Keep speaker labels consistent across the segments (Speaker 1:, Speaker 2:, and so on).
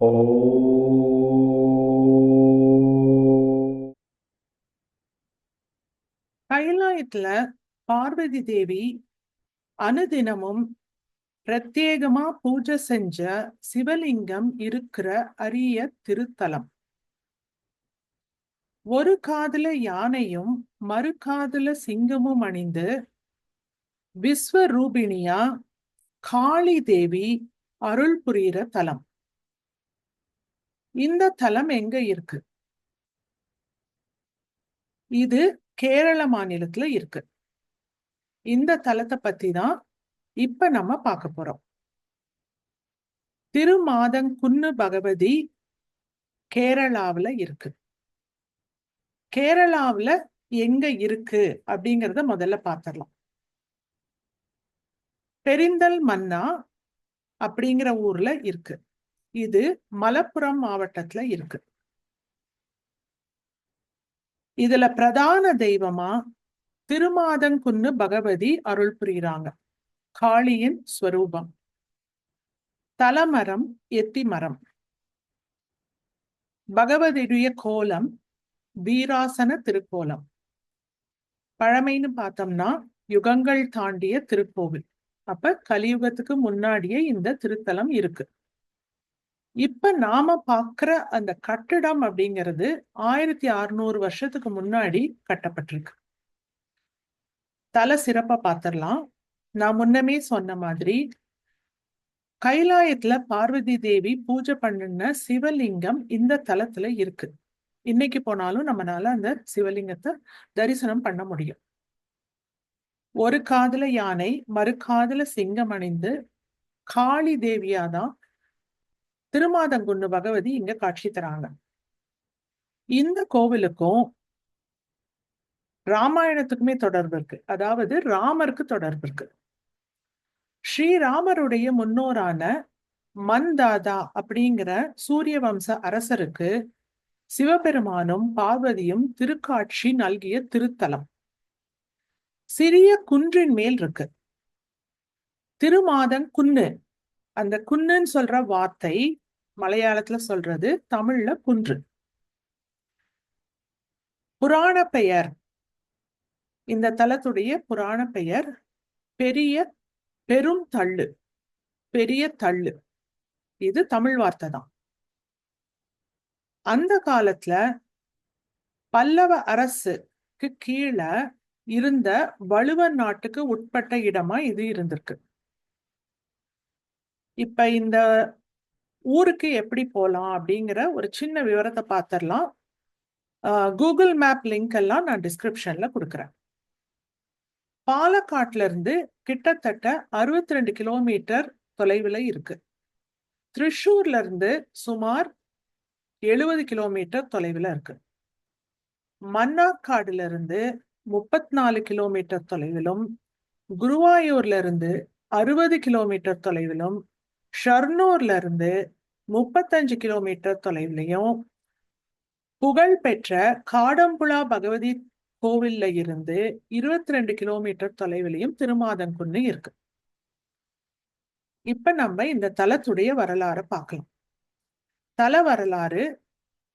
Speaker 1: கைலாயத்துல பார்வதி தேவி அனுதினமும் பிரத்யேகமா பூஜை செஞ்ச சிவலிங்கம் இருக்கிற அரிய திருத்தலம். ஒரு காதுல யானையும் மறு காதுல சிங்கமும் அணிந்து விஸ்வரூபிணியா காளி தேவி அருள் புரிகிற தலம். இந்த தலம் எங்க இருக்கு? இது கேரள மாநிலத்துல இருக்கு. இந்த தலத்தை பத்தி தான் இப்ப நம்ம பார்க்க போறோம். திருமாதங்குன்னு பகவதி கேரளாவுல இருக்கு. கேரளாவுல எங்க இருக்கு அப்படிங்கிறத முதல்ல பார்த்துடலாம் பெரிந்தல் மன்னா அப்படிங்கிற ஊர்ல இருக்கு. இது மலப்புரம் மாவட்டத்துல இருக்கு. இதுல பிரதான தெய்வமா திருமாதங்குன்னு பகவதி அருள் புரியுறாங்க. காளியின் ஸ்வரூபம். தலமரம் எத்தி மரம். பகவதியுடைய கோலம் வீராசன திருக்கோலம். பழமைன்னு பார்த்தோம்னா யுகங்கள் தாண்டிய திருக்கோவில். அப்ப கலியுகத்துக்கு முன்னாடியே இந்த திருத்தலம் இருக்கு. இப்ப நாம பாக்குற அந்த கட்டிடம் அப்படிங்கிறது ஆயிரத்தி அறுநூறு வருஷத்துக்கு முன்னாடி கட்டப்பட்டிருக்கு. தல சிறப்பா பார்த்துடலாம் நான் முன்னமே சொன்ன மாதிரி கைலாயத்துல பார்வதி தேவி பூஜை பண்ணின சிவலிங்கம் இந்த தலத்துல இருக்கு. இன்னைக்கு போனாலும் நம்மளால அந்த சிவலிங்கத்தை தரிசனம் பண்ண முடியும். ஒரு காதல யானை மறு காதல சிங்கம் அணிந்து காளி தேவியாதான் திருமாதங்குன்னு பகவதி இங்க காட்சி தராங்க. இந்த கோவிலுக்கும் ராமாயணத்துக்குமே தொடர்பு இருக்கு. அதாவது ராமருக்கு தொடர்பு இருக்கு. ஸ்ரீராமருடைய முன்னோரான மந்தாதா அப்படிங்கிற சூரிய வம்ச அரசருக்கு சிவபெருமானும் பார்வதியும் திருக்காட்சி நல்கிய திருத்தலம். சிறிய குன்றின் மேல் இருக்கு. திருமாதன் குன்னு. அந்த குன்னுன்னு சொல்ற வார்த்தை மலையாளத்துல சொல்றது தமிழ்ல குன்று. புராண பெயர். இந்த தலத்துடைய புராண பெயர் பெரிய பெரும் தள்ளு. பெரிய தள்ளு. இது தமிழ் வார்த்தை தான். அந்த காலத்துல பல்லவ அரசுக்கு கீழே இருந்த வலுவ நாட்டுக்கு உட்பட்ட இடமா இது இருந்திருக்கு. இப்ப இந்த ஊருக்கு எப்படி போகலாம் அப்படிங்கிற ஒரு சின்ன விவரத்தை பார்த்துடலாம் கூகுள் மேப் லிங்க் எல்லாம் நான் டிஸ்கிரிப்ஷன்ல கொடுக்குறேன். பாலக்காட்டிலிருந்து கிட்டத்தட்ட அறுபத்தி ரெண்டு கிலோமீட்டர் தொலைவில் இருக்கு. திருஷூர்ல இருந்து சுமார் எழுபது கிலோமீட்டர் தொலைவில் இருக்கு. மன்னாக்காடுல இருந்து முப்பத்தி நாலு கிலோமீட்டர் தொலைவிலும் குருவாயூர்ல இருந்து அறுபது கிலோமீட்டர் தொலைவிலும் ஷர்னூர்ல இருந்து முப்பத்தஞ்சு கிலோமீட்டர் தொலைவிலையும் புகழ்பெற்ற காடம்புழா பகவதி கோவில்ல இருந்து இருபத்தி ரெண்டு கிலோமீட்டர் தொலைவிலையும் திருமாதங்குன்னு இருக்கு. இப்ப நம்ம இந்த தலத்துடைய வரலாறு பார்க்கலாம். தல வரலாறு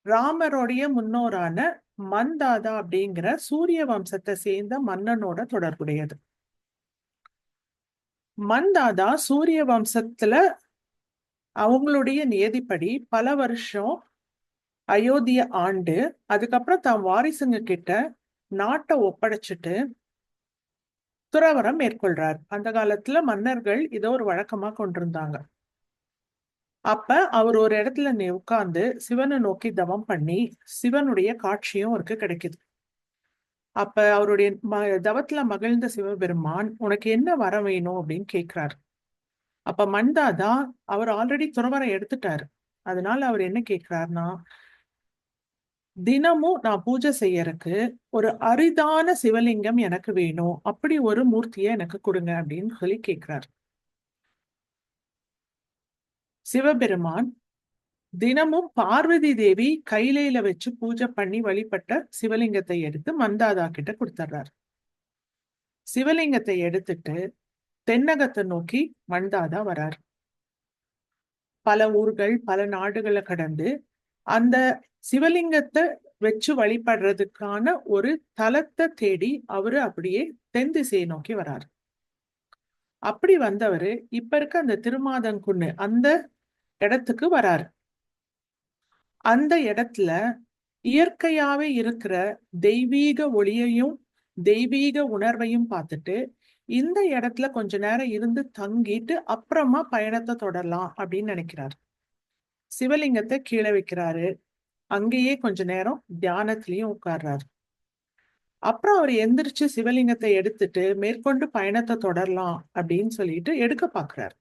Speaker 1: ராமருடைய முன்னோரான மந்தாதா அப்படிங்கிற சூரிய வம்சத்தை சேர்ந்த மன்னனோட தொடர்புடையது. மந்தாதா சூரிய வம்சத்துல அவங்களுடைய நியதிப்படி பல வருஷம் அயோத்திய ஆண்டு அதுக்கப்புறம் தான் வாரிசுங்க கிட்ட நாட்டை ஒப்படைச்சிட்டு துறவரம் மேற்கொள்றார். அந்த காலத்துல மன்னர்கள் இதை ஒரு வழக்கமா கொண்டிருந்தாங்க. அப்ப அவர் ஒரு இடத்துல உட்கார்ந்து சிவனை நோக்கி தவம் பண்ணி சிவனுடைய காட்சியும் அவருக்கு கிடைக்குது. அப்ப அவருடைய ம தவத்துல மகிழ்ந்த சிவபெருமான் உனக்கு என்ன வர வேணும்? அப்படின்னு கேட்கிறாரு அப்ப மந்தாதா அவர் ஆல்ரெடி துறவரை எடுத்துட்டாரு. அதனால அவர் என்ன கேட்கிறாருன்னா தினமும் நான் பூஜை செய்யறதுக்கு ஒரு அரிதான சிவலிங்கம் எனக்கு வேணும். அப்படி ஒரு மூர்த்தியை எனக்கு கொடுங்க அப்படின்னு சொல்லி கேட்கிறார் சிவபெருமான் தினமும் பார்வதி தேவி கையிலையில வச்சு பூஜை பண்ணி வழிபட்ட சிவலிங்கத்தை எடுத்து மந்தாதா கிட்ட கொடுத்துட்றாரு சிவலிங்கத்தை எடுத்துட்டு தென்னகத்தை நோக்கி மண்தாதா வரார். பல ஊர்கள் பல நாடுகளை கடந்து அந்த சிவலிங்கத்தை வச்சு வழிபடுறதுக்கான ஒரு தலத்தை தேடி அவரு அப்படியே தென் திசையை நோக்கி வராரு. அப்படி வந்தவரு இப்ப இருக்க அந்த திருமாதங்குன்னு அந்த இடத்துக்கு வராரு. அந்த இடத்துல இயற்கையாவே இருக்கிற தெய்வீக ஒளியையும் தெய்வீக உணர்வையும் பார்த்துட்டு இந்த இடத்துல கொஞ்ச நேரம் இருந்து தங்கிட்டு அப்புறமா பயணத்தை தொடரலாம் அப்படின்னு நினைக்கிறாரு. சிவலிங்கத்தை கீழே வைக்கிறாரு. அங்கேயே கொஞ்ச நேரம் தியானத்திலையும் உட்கார்றாரு. அப்புறம் அவர் எந்திரிச்சு சிவலிங்கத்தை எடுத்துட்டு மேற்கொண்டு பயணத்தை தொடரலாம் அப்படின்னு சொல்லிட்டு எடுக்க பாக்குறாரு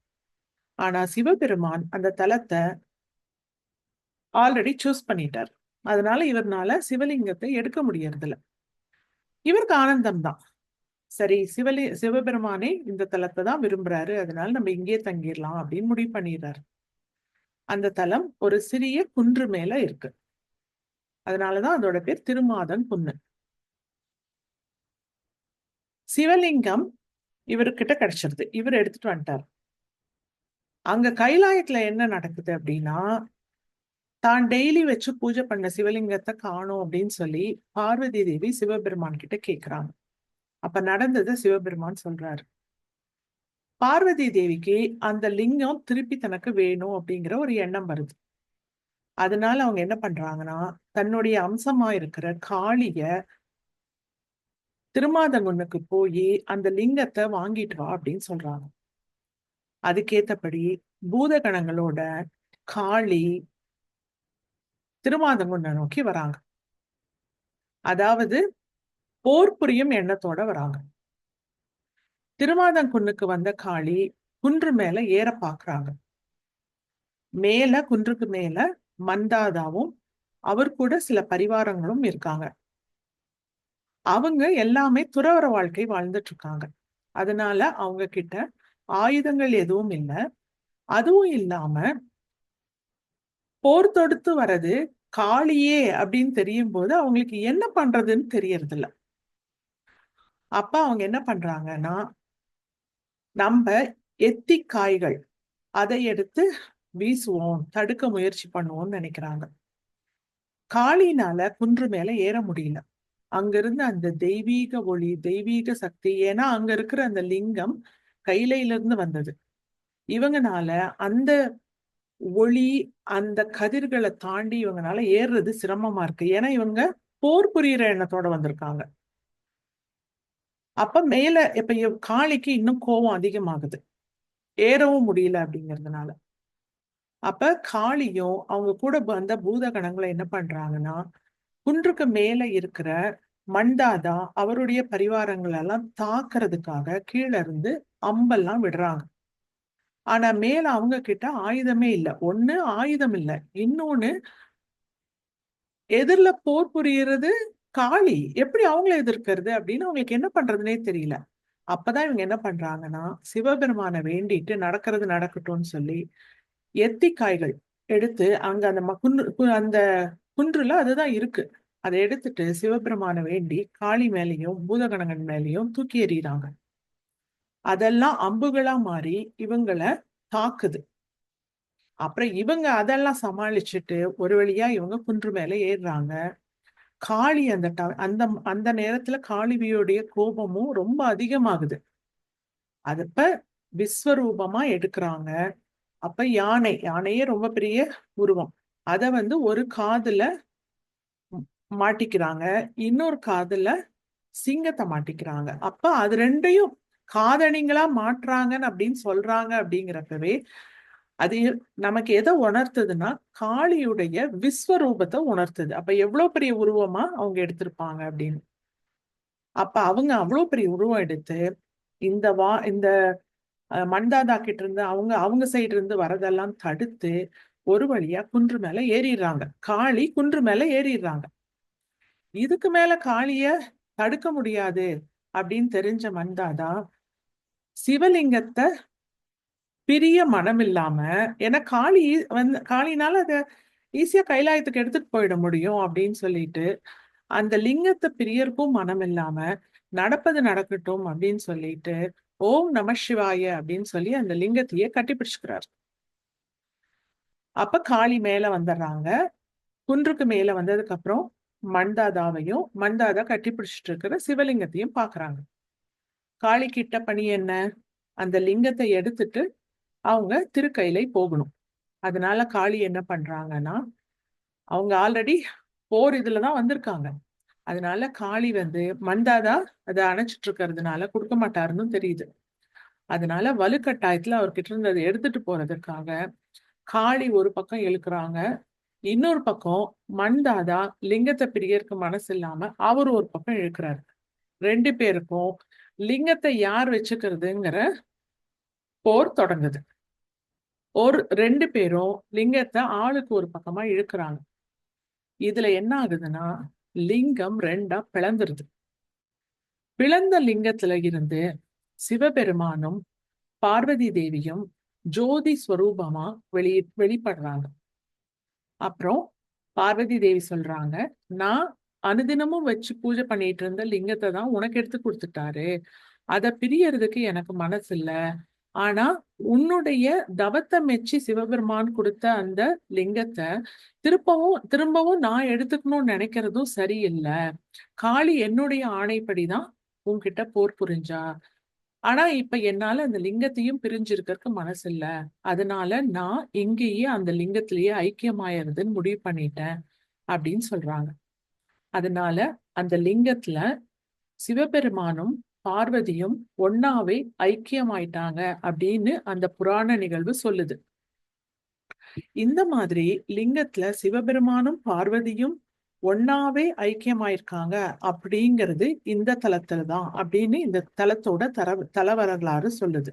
Speaker 1: ஆனா சிவபெருமான் அந்த தலத்தை ஆல்ரெடி சூஸ் பண்ணிட்டார். அதனால இவர்னால சிவலிங்கத்தை எடுக்க முடியறதில்ல. இவருக்கு ஆனந்தம் தான் சரி சிவலி சிவபெருமானே இந்த தலத்தை தான் விரும்புறாரு. அதனால நம்ம இங்கே தங்கிடலாம் அப்படின்னு முடிவு பண்ணிடுறாரு. அந்த தலம் ஒரு சிறிய குன்று மேல இருக்கு. அதனாலதான் அதோட பேர் திருமாதன் குன்னு. சிவலிங்கம் இவர்கிட்ட கிடைச்சிருது. இவர் எடுத்துட்டு வந்துட்டார். அங்க கைலாயத்துல என்ன நடக்குது அப்படின்னா தான் டெய்லி வச்சு பூஜை பண்ண சிவலிங்கத்தை காணும் அப்படின்னு சொல்லி பார்வதி தேவி சிவபெருமான் கிட்ட கேக்குறாங்க. அப்ப நடந்ததை சிவபெருமான் சொல்றாரு. பார்வதி தேவிக்கு அந்த லிங்கம் திருப்பி தனக்கு வேணும் அப்படிங்கிற ஒரு எண்ணம் வருது. அதனால அவங்க என்ன பண்றாங்கன்னா தன்னுடைய அம்சமா இருக்கிற காளிய திருமாதங்குன்னுக்கு போய் அந்த லிங்கத்தை வாங்கிட்டு வா அப்படின்னு சொல்றாங்க. அதுக்கேத்தபடி பூதகணங்களோட காளி திருமாதங்குன்ன நோக்கி வராங்க. அதாவது போர் புரியும் எண்ணத்தோட வராங்க. திருமாதங்குன்னுக்கு வந்த காளி குன்று மேல ஏற பாக்குறாங்க. மேல குன்றுக்கு மேல மந்தாதாவும் அவர் கூட சில பரிவாரங்களும் இருக்காங்க. அவங்க எல்லாமே துறவர வாழ்க்கை வாழ்ந்துட்டு இருக்காங்க அதனால அவங்க கிட்ட ஆயுதங்கள் எதுவும் இல்லை. அதுவும் இல்லாம போர் தொடுத்து வர்றது காளியே அப்படின்னு தெரியும் போது அவங்களுக்கு என்ன பண்றதுன்னு தெரியறது இல்ல அப்ப அவங்க என்ன பண்றாங்கன்னா நம்ம எத்தி காய்கள் அதை எடுத்து வீசுவோம் தடுக்க முயற்சி பண்ணுவோம்னு நினைக்கிறாங்க. காளினால குன்று மேல ஏற முடியல. அங்கிருந்து அந்த தெய்வீக ஒளி தெய்வீக சக்தி ஏன்னா அங்க இருக்கிற அந்த லிங்கம் கையில இருந்து வந்தது. இவங்கனால அந்த ஒளி அந்த கதிர்களை தாண்டி இவங்கனால ஏறுறது சிரமமா இருக்கு. ஏன்னா இவங்க போர் புரியுற எண்ணத்தோட வந்திருக்காங்க. அப்ப மேல இப்ப காளிக்கு இன்னும் கோபம் அதிகமாகுது. ஏறவும் முடியல அப்படிங்கிறதுனால. அப்ப காளியும் அவங்க கூட வந்த பூதகணங்களை என்ன பண்றாங்கன்னா குன்றுக்கு மேல இருக்கிற மண்டாதா அவருடைய பரிவாரங்கள் எல்லாம் தாக்குறதுக்காக கீழே இருந்து அம்பெல்லாம் விடுறாங்க. ஆனா மேல அவங்க கிட்ட ஆயுதமே இல்ல. ஒண்ணு ஆயுதம் இல்ல. இன்னொன்னு எதிரில போர் புரியறது காளி எப்படி அவங்கள எதிர்க்கிறது? அப்படின்னு அவங்களுக்கு என்ன பண்றதுனே தெரியல. அப்பதான் இவங்க என்ன பண்றாங்கன்னா சிவபெருமானை வேண்டிட்டு நடக்கிறது நடக்கட்டும்னு சொல்லி எத்திக்காய்கள் எடுத்து அங்க அந்த குன்று அந்த குன்றுல அதுதான் இருக்கு. அதை எடுத்துட்டு சிவபெருமானை வேண்டி காளி மேலேயும் பூதகணங்கன் மேலேயும் தூக்கி எறிகிறாங்க அதெல்லாம் அம்புகளா மாறி இவங்களை தாக்குது. அப்புறம் இவங்க அதெல்லாம் சமாளிச்சுட்டு ஒரு வழியா இவங்க குன்று மேல ஏறுறாங்க. காளி அந்த அந்த அந்த நேரத்துல காளிவியோடைய கோபமும் ரொம்ப அதிகமாகுது. அதப்ப விஸ்வரூபமா எடுக்கிறாங்க. அப்ப யானை யானையே ரொம்ப பெரிய உருவம். அத வந்து ஒரு காதுல மாட்டிக்கிறாங்க. இன்னொரு காதுல சிங்கத்தை மாட்டிக்கிறாங்க. அப்ப அது ரெண்டையும் காதணிங்களா மாற்றாங்கன்னு அப்படின்னு சொல்றாங்க அப்படிங்கிறப்பவே அது நமக்கு எதை உணர்த்துதுன்னா காளியுடைய விஸ்வரூபத்தை உணர்த்துது. அப்ப எவ்வளவு பெரிய உருவமா அவங்க எடுத்திருப்பாங்க அப்படின்னு. அப்ப அவங்க அவ்வளவு பெரிய உருவம் எடுத்து இந்த வா இந்த மண்தாதா கிட்ட இருந்து அவங்க அவங்க சைடு இருந்து வரதெல்லாம் தடுத்து ஒரு வழியா குன்று மேல ஏறிடுறாங்க. காளி குன்று மேல ஏறிடுறாங்க. இதுக்கு மேல காளிய தடுக்க முடியாது அப்படின்னு தெரிஞ்ச மந்தாதா சிவலிங்கத்தை பிரிய மனம் இல்லாம ஏன்னா காளி வந்து காளினால அதை ஈஸியா கைலாயத்துக்கு எடுத்துட்டு போயிட முடியும் அப்படின்னு சொல்லிட்டு அந்த லிங்கத்தை பிரியருக்கும் மனம் இல்லாம நடப்பது நடக்கட்டும் அப்படின்னு சொல்லிட்டு ஓம் நம சிவாய அப்படின்னு சொல்லி அந்த லிங்கத்தையே கட்டி பிடிச்சுக்கிறார். அப்ப காளி மேல வந்துடுறாங்க. குன்றுக்கு மேல வந்ததுக்கு அப்புறம் மண்தாதாவையும் மண்தாதா கட்டி பிடிச்சிட்டு இருக்கிற சிவலிங்கத்தையும் பாக்குறாங்க. காளி கிட்ட பணி என்ன? அந்த லிங்கத்தை எடுத்துட்டு அவங்க திருக்கையிலை போகணும். அதனால காளி என்ன பண்றாங்கன்னா அவங்க ஆல்ரெடி போர் இதுலதான் வந்திருக்காங்க. அதனால காளி வந்து மந்தாதா அதை அணைச்சிட்டு இருக்கிறதுனால கொடுக்க மாட்டாருன்னு தெரியுது. அதனால வலுக்கட்டாயத்துல அவர்கிட்ட இருந்து அதை எடுத்துட்டு போறதுக்காக காளி ஒரு பக்கம் இழுக்கிறாங்க. இன்னொரு பக்கம் மண்தாதா லிங்கத்தை பிரியருக்கு மனசு இல்லாம அவர் ஒரு பக்கம் இழுக்கிறாரு. ரெண்டு பேருக்கும் லிங்கத்தை யார் வச்சுக்கிறதுங்கிற போர் தொடங்குது. ஒரு ரெண்டு பேரும் லிங்கத்தை ஆளுக்கு ஒரு பக்கமா இழுக்கிறாங்க. இதுல என்ன ஆகுதுன்னா லிங்கம் ரெண்டா பிளந்துருது. பிளந்த லிங்கத்துல இருந்து சிவபெருமானும் பார்வதி தேவியும் ஜோதி ஸ்வரூபமா வெளி வெளிப்படுறாங்க. அப்புறம் பார்வதி தேவி சொல்றாங்க நான் அனுதினமும் வச்சு பூஜை பண்ணிட்டு இருந்த லிங்கத்தை தான் உனக்கு எடுத்து கொடுத்துட்டாரு. அதை பிரியறதுக்கு எனக்கு மனசு இல்லை ஆனா உன்னுடைய தவத்தை மெச்சி சிவபெருமான் கொடுத்த அந்த லிங்கத்தை திருப்பவும் திரும்பவும் நான் எடுத்துக்கணும்னு நினைக்கிறதும் சரியில்லை. காளி என்னுடைய ஆணைப்படிதான் உன்கிட்ட போர் புரிஞ்சா? ஆனா இப்ப என்னால அந்த லிங்கத்தையும் பிரிஞ்சிருக்கிறதுக்கு மனசு இல்ல அதனால நான் இங்கேயே அந்த லிங்கத்திலேயே ஐக்கியமாயிருதுன்னு முடிவு பண்ணிட்டேன் அப்படின்னு சொல்றாங்க. அதனால அந்த லிங்கத்துல சிவபெருமானும் பார்வதியும் ஒன்னாவே ஐக்கியமாயிட்டாங்க அப்படின்னு அந்த புராண நிகழ்வு சொல்லுது. இந்த மாதிரி லிங்கத்துல சிவபெருமானும் பார்வதியும் ஒன்னாவே ஐக்கியமாயிருக்காங்க அப்படிங்கிறது இந்த தலத்துல தான் அப்படின்னு இந்த தலத்தோட தர தல வரலாறு சொல்லுது.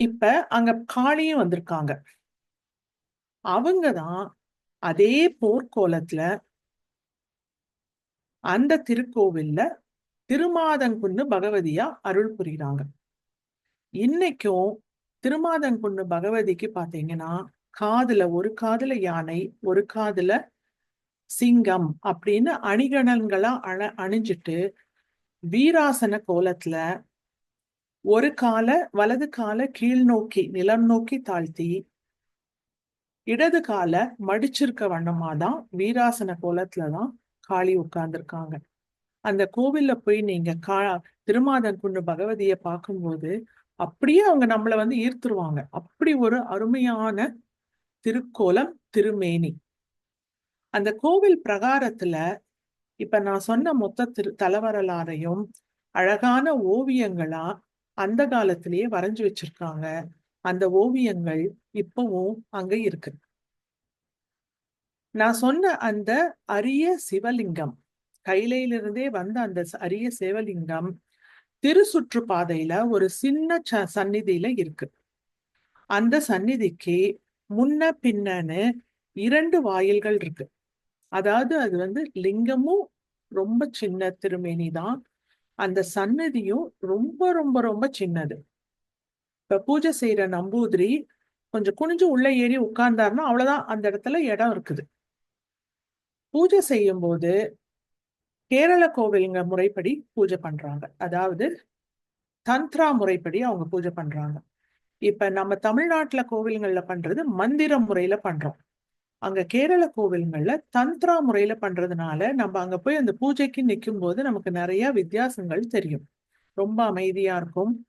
Speaker 1: இப்ப அங்க காளியும் வந்திருக்காங்க. அவங்கதான் அதே போர்க்கோலத்துல அந்த திருக்கோவில்ல திருமாதங்குன்னு பகவதியா அருள் புரிகிறாங்க இன்னைக்கும் திருமாதங்குன்னு பகவதிக்கு பாத்தீங்கன்னா காதுல ஒரு காதுல யானை ஒரு காதுல சிங்கம் அப்படின்னு அணிகணன்களா அண அணிஞ்சிட்டு வீராசன கோலத்துல ஒரு கால வலது கால கீழ் நோக்கி நிலம் நோக்கி தாழ்த்தி இடது கால மடிச்சிருக்க வண்ணமாதான் வீராசன கோலத்துலதான் காளி உட்கார்ந்துருக்காங்க. அந்த கோவில்ல போய் நீங்க கா திருமாதன் குண்டு பகவதியை பார்க்கும்போது அப்படியே அவங்க நம்மள வந்து ஈர்த்துருவாங்க. அப்படி ஒரு அருமையான திருக்கோலம் திருமேனி. அந்த கோவில் பிரகாரத்துல இப்ப நான் சொன்ன மொத்த திரு தலைவரலாரையும் அழகான ஓவியங்களா அந்த காலத்திலேயே வரைஞ்சு வச்சிருக்காங்க. அந்த ஓவியங்கள் இப்பவும் அங்க இருக்கு. நான் சொன்ன அந்த அரிய சிவலிங்கம் கைலையிலிருந்தே வந்த அந்த அரிய சேவலிங்கம் திருசுற்று பாதையில ஒரு சின்ன ச சந்நிதியில இருக்கு. அந்த சந்நிதிக்கு முன்ன பின்னன்னு இரண்டு வாயில்கள் இருக்கு. அதாவது அது வந்து லிங்கமும் ரொம்ப சின்ன திருமேனி தான். அந்த சன்னதியும் ரொம்ப ரொம்ப ரொம்ப சின்னது. இப்ப பூஜை செய்யற நம்பூதிரி கொஞ்சம் குனிஞ்சு உள்ள ஏறி உட்கார்ந்தாருன்னா அவ்வளவுதான் அந்த இடத்துல இடம் இருக்குது. பூஜை செய்யும் போது கேரள கோவிலுங்க முறைப்படி பூஜை பண்றாங்க. அதாவது தந்த்ரா முறைப்படி அவங்க பூஜை பண்றாங்க. இப்ப நம்ம தமிழ்நாட்டுல கோவில்கள்ல பண்றது மந்திர முறையில பண்றோம். அங்க கேரள கோவில்கள்ல தந்த்ரா முறையில பண்றதுனால நம்ம அங்க போய் அந்த பூஜைக்கு நிற்கும் போது நமக்கு நிறைய வித்தியாசங்கள் தெரியும். ரொம்ப அமைதியா இருக்கும்.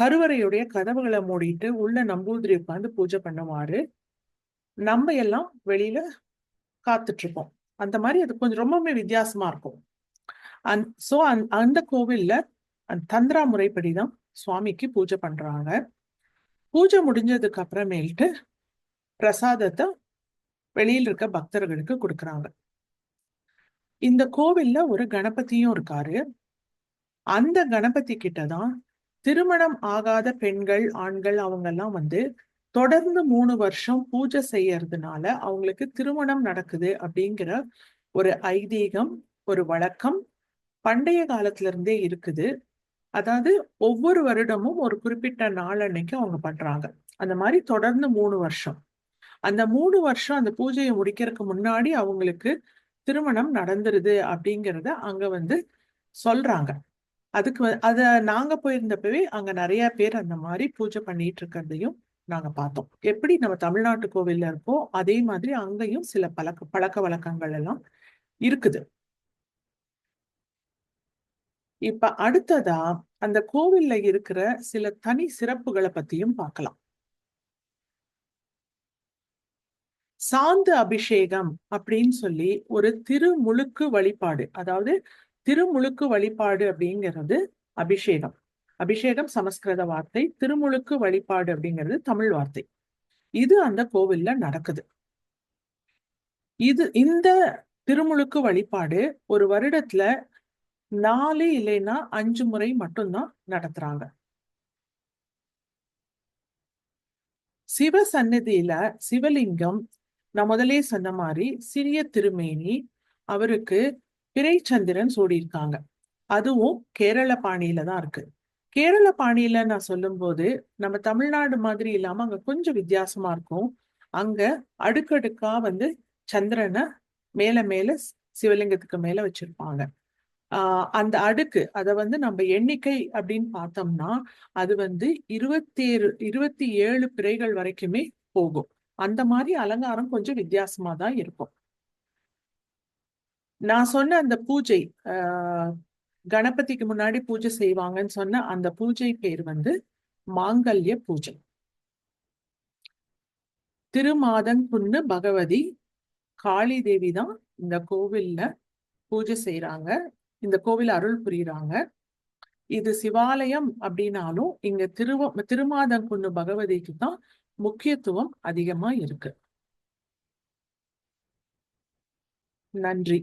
Speaker 1: கருவறையுடைய கதவுகளை மூடிட்டு உள்ள நம்பூதிரி உட்காந்து பூஜை பண்ணுவாரு. நம்ம எல்லாம் வெளியில காத்துட்டு இருப்போம். அந்த மாதிரி அது கொஞ்சம் ரொம்பவுமே வித்தியாசமா இருக்கும். அந் சோ அந் அந்த கோவில்ல அந்த தந்திரா முறைப்படிதான் சுவாமிக்கு பூஜை பண்றாங்க. பூஜை முடிஞ்சதுக்கு அப்புறமேல்ட்டு பிரசாதத்தை வெளியில் இருக்க பக்தர்களுக்கு கொடுக்குறாங்க. இந்த கோவில்ல ஒரு கணபதியும் இருக்காரு. அந்த கணபதி கிட்ட தான் திருமணம் ஆகாத பெண்கள் ஆண்கள் அவங்க எல்லாம் வந்து தொடர்ந்து மூணு வருஷம் பூஜை செய்யறதுனால அவங்களுக்கு திருமணம் நடக்குது அப்படிங்கிற ஒரு ஐதீகம் ஒரு வழக்கம் பண்டைய காலத்துல இருந்தே இருக்குது. அதாவது ஒவ்வொரு வருடமும் ஒரு குறிப்பிட்ட நாள் அன்னைக்கு அவங்க பண்றாங்க. அந்த மாதிரி தொடர்ந்து மூணு வருஷம். அந்த மூணு வருஷம் அந்த பூஜையை முடிக்கிறதுக்கு முன்னாடி அவங்களுக்கு திருமணம் நடந்துருது அப்படிங்கிறத அங்க வந்து சொல்றாங்க. அதுக்கு அத நாங்க போயிருந்தப்பவே அங்க நிறைய பேர் அந்த மாதிரி பூஜை பண்ணிட்டு இருக்கிறதையும் நாங்க பார்த்தோம். எப்படி நம்ம தமிழ்நாட்டு கோவில்ல இருக்கோ அதே மாதிரி அங்கேயும் சில பழக்க பழக்க வழக்கங்கள் எல்லாம் இருக்குது. இப்ப அடுத்ததா அந்த கோவில்ல இருக்கிற சில தனி சிறப்புகளை பத்தியும் பார்க்கலாம். சாந்து அபிஷேகம் அப்படின்னு சொல்லி ஒரு திருமுழுக்கு வழிபாடு அதாவது திருமுழுக்கு வழிபாடு அப்படிங்கிறது அபிஷேகம். அபிஷேகம் சமஸ்கிருத வார்த்தை திருமுழுக்கு வழிபாடு அப்படிங்கிறது தமிழ் வார்த்தை. இது அந்த கோவில்ல நடக்குது. இது இந்த திருமுழுக்கு வழிபாடு ஒரு வருடத்துல நாலு இல்லைன்னா அஞ்சு முறை மட்டும்தான் நடத்துறாங்க. சிவ சந்நிதியில சிவலிங்கம் நான் முதலே சொன்ன மாதிரி சிறிய திருமேனி அவருக்கு பிறைச்சந்திரன் சூடியிருக்காங்க. அதுவும் கேரள பாணியில தான் இருக்கு. கேரள பாணியில நான் சொல்லும்போது நம்ம தமிழ்நாடு மாதிரி இல்லாம அங்க கொஞ்சம் வித்தியாசமா இருக்கும். அங்க அடுக்கடுக்கா வந்து சந்திரனை மேல மேல சிவலிங்கத்துக்கு மேல வச்சிருப்பாங்க. ஆஹ் அந்த அடுக்கு அத வந்து நம்ம எண்ணிக்கை அப்படின்னு பார்த்தோம்னா அது வந்து இருபத்தேழு இருபத்தி ஏழு பிறைகள் வரைக்குமே போகும். அந்த மாதிரி அலங்காரம் கொஞ்சம் வித்தியாசமா தான் இருக்கும். நான் சொன்ன அந்த பூஜை ஆஹ் கணபதிக்கு முன்னாடி பூஜை செய்வாங்கன்னு சொன்ன அந்த பூஜை பேர் வந்து மாங்கல்ய பூஜை. திருமாதன் புண்ணு பகவதி காளி தேவி தான் இந்த கோவில்ல பூஜை செய்யறாங்க இந்த கோவில் அருள் புரியுறாங்க. இது சிவாலயம் அப்படின்னாலும் இங்க திருவ திருமாதன் புண்ணு பகவதிக்கு தான் முக்கியத்துவம் அதிகமா இருக்கு. நன்றி.